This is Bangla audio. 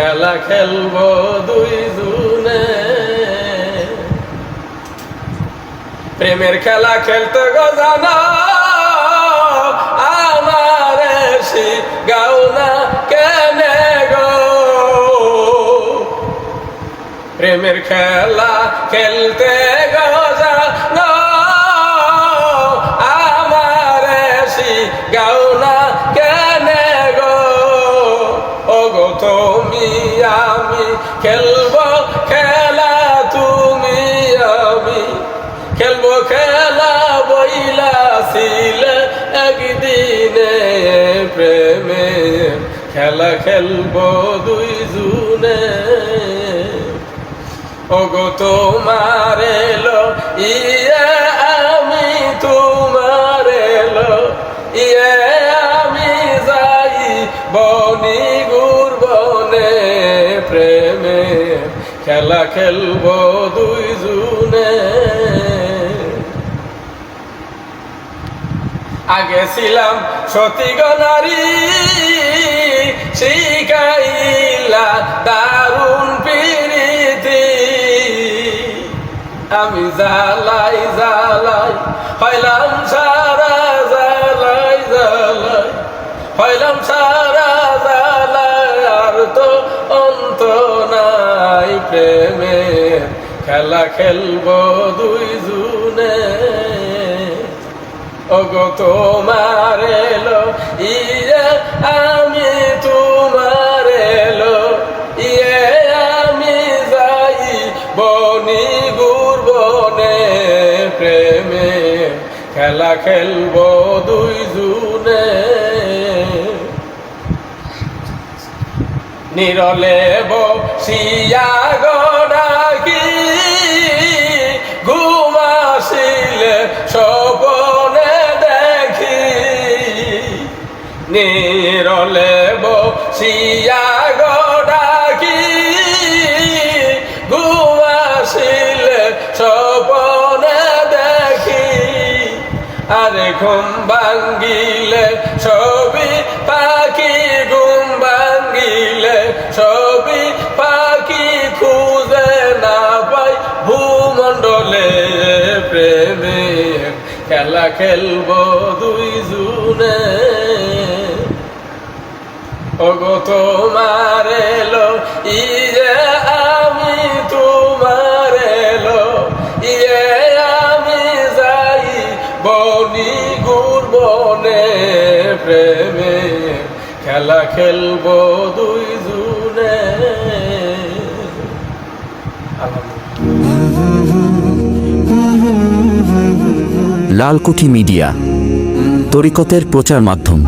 খেলা খেলব দুই জুনে। প্রেমের খেলা খেলতে গো জানা, আমার গাও না কেনে গো। প্রেমের খেলা খেলতে গো জানা, আমার গাও না কেনে গো। ও গো আমি খেলব খেলা তুমি, আমি। খেলব খেলা বইলা ছিল একদিনে প্রেমে। খেলা খেলব দুই জুনে। ওগো, তোমার এলো ইয়ে আমি তোমার এলো ইয়ে আমি যাই বনি খেলা খেলব দুই জুনে। আগে ছিলাম সতী গনারি শিখাইলা দারুণ পিরিতি। আমি জালাই জালাই হইলাম সারা জালাই জালাই হইলাম সারা জালাই আর তো অন্ত প্রেমে খেলা খেলব দুই জুনে। ওগো, তোমার এলো ইয়ে আমি তোমার এলো ইয়ে আমি যাই বনি গুর বনে প্রেমে খেলা খেলব দুই জুনে। নিরলে বসিয়া গড়াকি ঘুমাসিলে সপনে দেখি। নিরলে বসিয়া গড়াকি ঘুম ভাঙ্গিলে, ছবি পাখি ঘুম ভাঙ্গিলে, ছবি পাখি খুঁজে না পাই ভূমণ্ডলে প্রেমে। খেলা খেলব দুই জুনে ওগো তোমার এলো ইয়ে প্রেমে খেলা খেলব দুই জুনে লালকুঠি মিডিয়া তরিকতের প্রচার মাধ্যম।